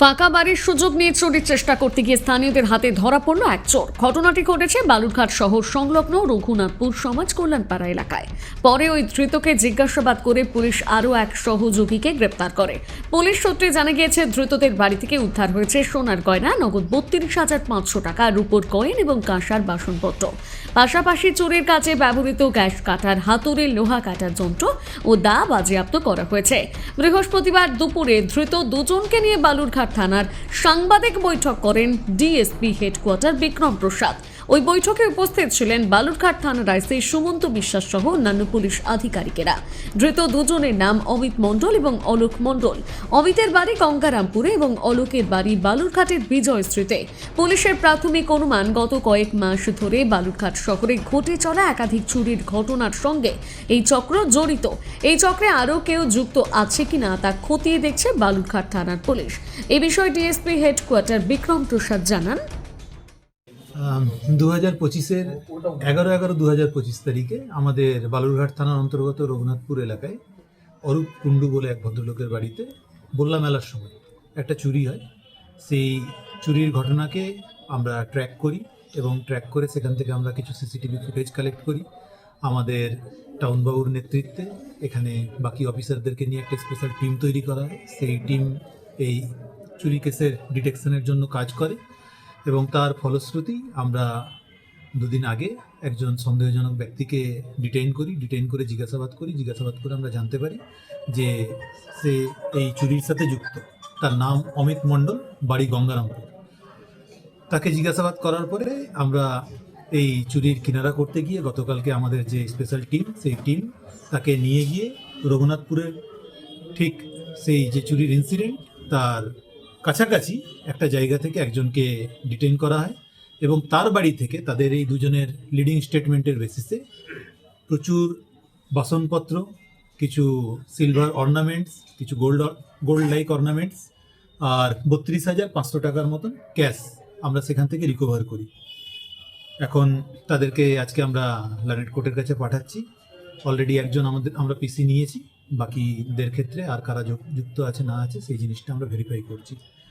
ফাঁকা বাড়ির সুযোগ নিয়ে চুরির চেষ্টা করতে গিয়ে স্থানীয়দের হাতে ধরা পড়ল এক চোর। ঘটনাটি ঘটেছে বালুরঘাট শহর সংলগ্ন রঘুনাথপুর সমাজ কল্যাণপাড়া এলাকায়। পরে ওই ধৃতকে জিজ্ঞাসাবাদ করে পুলিশ আরও এক সহযোগীকে গ্রেপ্তার করে। পুলিশ সূত্রে জানা গিয়েছে, ধৃতদের বাড়ি থেকে উদ্ধার হয়েছে সোনার গয়না, নগদ বত্রিশ হাজার পাঁচশো টাকা, রূপোর কয়েন এবং কাঁসার বাসনপত্র। পাশাপাশি চোরের কাছে ব্যবহৃত গ্যাস কাটার হাতুড়ে লোহা কাটার যন্ত্র ও দা বাজেয়াপ্ত করা হয়েছে। বৃহস্পতিবার দুপুরে ধৃত দুজনকে নিয়ে বালুরঘাট থানার সাংবাদিক বৈঠক করেন ডিএসপি হেডকোয়ার্টার বিক্রম প্রসাদ। ওই বৈঠকে উপস্থিত ছিলেন বালুরঘাট থানার আইসি সুমন্ত বিশ্বাস সহ অন্যান্য পুলিশ আধিকারিকেরা। ধৃত দুজনের নাম অমিত মণ্ডল এবং অলোক মণ্ডল। অমিতের বাড়ি গঙ্গারামপুরে এবং অলোকের বাড়ি বালুরঘাটের বিজয় স্ট্রিটে। পুলিশের প্রাথমিক অনুমান গত কয়েক মাস ধরে বালুরঘাট শহরে ঘটে চলা একাধিক চুরির ঘটনার সঙ্গে এই চক্র জড়িত। এই চক্রে আরও কেউ যুক্ত আছে কিনা তা খতিয়ে দেখছে বালুরঘাট থানার পুলিশ। এ বিষয়ে ডিএসপি হেডকোয়ার্টার বিক্রম প্রসাদ জানান। দু হাজার পঁচিশের এগারো এগারো দু হাজার পঁচিশ তারিখে আমাদের বালুরঘাট থানার অন্তর্গত রঘুনাথপুর এলাকায় অরূপ কুণ্ডু বলে এক ভদ্রলোকের বাড়িতে বললা মেলার সময় একটা চুরি হয়। সেই চুরির ঘটনাকে আমরা ট্র্যাক করি এবং ট্র্যাক করে সেখান থেকে আমরা কিছু সিসিটিভি ফুটেজ কালেক্ট করি। আমাদের টাউনবাবুর নেতৃত্বে এখানে বাকি অফিসারদেরকে নিয়ে একটা স্পেশাল টিম তৈরি করা হয়। সেই টিম এই চুরি কেসের ডিটেকশনের জন্য কাজ করে। এবং তার ফলশ্রুতি আমরা দুদিন আগে একজন সন্দেহজনক ব্যক্তিকে ডিটেইন করি ডিটেইন করে জিজ্ঞাসাবাদ করি, জিজ্ঞাসাবাদ করে আমরা জানতে পারি যে সে এই চুরির সাথে যুক্ত। তার নাম অমিত মণ্ডল, বাড়ি গঙ্গারামপুর। তাকে জিজ্ঞাসাবাদ করার পরে আমরা এই চুরির কিনারা করতে গিয়ে গতকালকে আমাদের যে স্পেশাল টিম সেই টিম তাকে নিয়ে গিয়ে রঘুনাথপুরের ঠিক সেই যে চুরির ইনসিডেন্ট তার কাছাকাছি একটা জায়গা থেকে একজনকে ডিটেইন করা হয় এবং তার বাড়ি থেকে তাদের এই দুজনের লিডিং স্টেটমেন্টের বেসিসে প্রচুর বাসনপত্র, কিছু সিলভার অর্নামেন্টস কিছু গোল্ড গোল্ড লাইক অর্নামেন্টস আর বত্রিশ হাজার পাঁচশো টাকার মতন ক্যাশ আমরা সেখান থেকে রিকভার করি। এখন তাদেরকে আজকে আমরা লানেট কোর্টের কাছে পাঠাচ্ছি। অলরেডি একজন আমাদের, আমরা পিসি নিয়েছি। বাকিদের ক্ষেত্রে আর কারা যুক- যুক্ত আছে, না আছে, সেই জিনিসটা আমরা ভেরিফাই করছি।